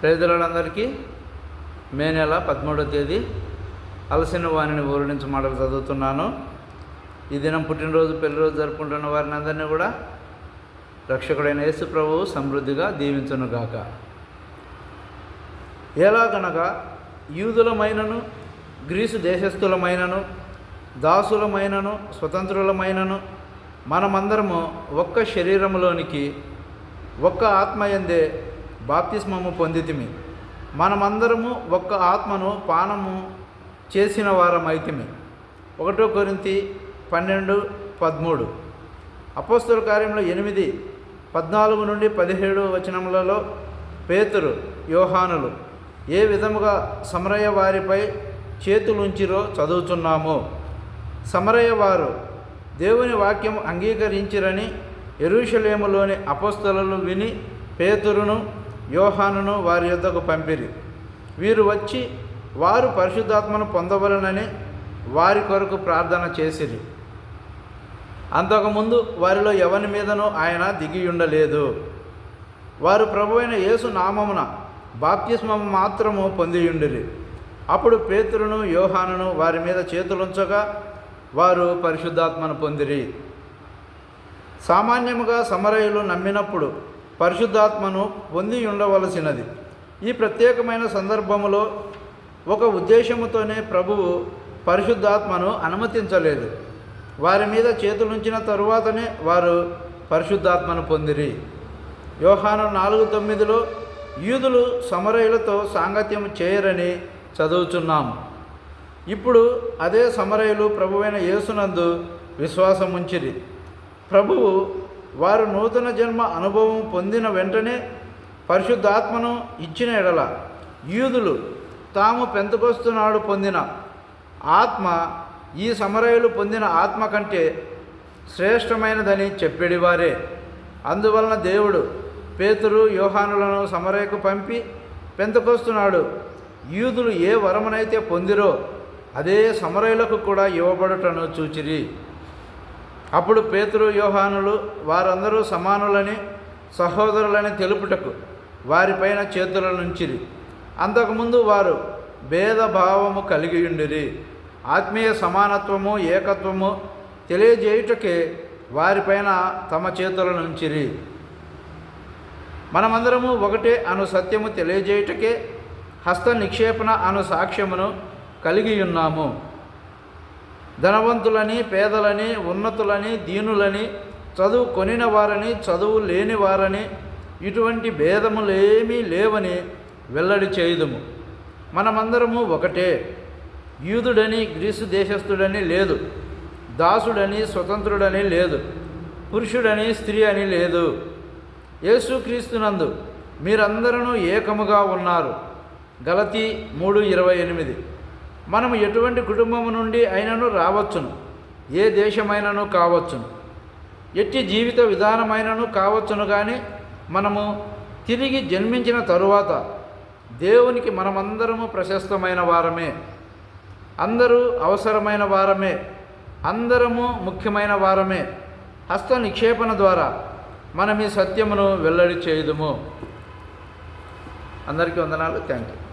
ప్రజలందరికీ మే నెల పదమూడవ తేదీ అలసిన వాణిని ఊరడించి మాటలు చదువుతున్నాను. ఈ దినం పుట్టినరోజు పెళ్ళిరోజు జరుపుకుంటున్న వారిని అందరినీ కూడా రక్షకుడైన యేసు ప్రభువు సమృద్ధిగా దీవించునుగాక ఎలాగనగా యూదులమైనను గ్రీసు దేశస్థులమైనను దాసులమైనను స్వతంత్రులమైనను మనమందరము ఒక్క శరీరములోనికి ఒక్క ఆత్మయందే బాప్తిస్మము పొందితిమి. మనమందరము ఒక్క ఆత్మను పానము చేసిన వారమైతిమి. ఒకటో కొరింతి పన్నెండు పదమూడు. అపోస్తుల కార్యంలో ఎనిమిది పద్నాలుగు నుండి పదిహేడు వచనములలో పేతురు యోహానులు ఏ విధముగా సమరయ్య వారిపై చేతులుంచిరో చదువుతున్నాము సమరయ్య వారు దేవుని వాక్యం అంగీకరించిరని ఎరుషలేములోని అపస్తులను విని పేతురును యోహానును వారి యొద్దకు పంపిరి. వీరు వచ్చి వారు పరిశుద్ధాత్మను పొందవలనని వారి కొరకు ప్రార్థన చేసిరి. అంతకుముందు వారిలో ఎవరి మీదనూ ఆయన దిగి ఉండలేదు వారు ప్రభువైన యేసు నామమున బాప్తిస్మము మాత్రము పొందియుండిరి. అప్పుడు పేతురును యోహానును వారి మీద చేతులుంచగా వారు పరిశుద్ధాత్మను పొందిరి. సామాన్యముగా సమరయులు నమ్మినప్పుడు పరిశుద్ధాత్మను పొంది ఉండవలసినది. ఈ ప్రత్యేకమైన సందర్భములో ఒక ఉద్దేశముతోనే ప్రభువు పరిశుద్ధాత్మను అనుమతించలేదు. వారి మీద చేతులుంచిన తరువాతనే వారు పరిశుద్ధాత్మను పొందిరి. యోహాను నాలుగు తొమ్మిదిలో యూదులు సమరయులతో సాంగత్యం చేయరని చదువుచున్నాము ఇప్పుడు అదే సమరయులు ప్రభువైన యేసునందు విశ్వాసం ఉంచిరి ప్రభువు వారు నూతన జన్మ అనుభవం పొందిన వెంటనే పరిశుద్ధాత్మను ఇచ్చిన ఎడల యూదులు తాము పెంతకొస్తున్నాడు పొందిన ఆత్మ ఈ సమరయులు పొందిన ఆత్మ కంటే శ్రేష్టమైనదని చెప్పేడివారే. అందువలన దేవుడు పేతురు యోహానులను సమరయకు పంపి పెంతకొస్తున్నాడు యూదులు ఏ వరమునైతే పొందిరో అదే సమరయులకు కూడా ఇవ్వబడుటను చూచిరి. అప్పుడు పేతురు యోహానులు వారందరూ సమానులని సహోదరులని తెలుపుటకు వారిపైన చేతులనుంచిరి అంతకుముందు వారు భేదభావము కలిగి ఉండిరి ఆత్మీయ సమానత్వము ఏకత్వము తెలియజేయుటకే వారిపైన తమ చేతుల నుంచిరి. మనమందరము ఒకటే అను సత్యము తెలియజేయుటకే హస్త నిక్షేపణ అను సాక్ష్యమును కలిగి ఉన్నాము ధనవంతులని పేదలని ఉన్నతులని దీనులని చదువు కొనిన వారని చదువు లేని వారని ఇటువంటి భేదములేమీ లేవని వెల్లడి చేయుదుము. మనమందరము ఒకటే. యూదుడని గ్రీసు దేశస్థుడని లేదు. దాసుడని స్వతంత్రుడని లేదు. పురుషుడని స్త్రీ అని లేదు. యేసుక్రీస్తునందు మీరందరూ ఏకముగా ఉన్నారు. గలతి మూడు ఇరవై ఎనిమిది. మనము ఎటువంటి కుటుంబము నుండి అయినను రావచ్చును. ఏ దేశమైనను కావచ్చును. ఎట్టి జీవిత విధానమైనను కావచ్చును కానీ మనము తిరిగి జన్మించిన తరువాత దేవునికి మనమందరము ప్రశస్తమైన వారమే. అందరూ అవసరమైన వారమే. అందరము ముఖ్యమైన వారమే. హస్త నిక్షేపణ ద్వారా మనం ఈ సత్యమును వెల్లడి చేయదుము. అందరికీ వందనాలు. Thank you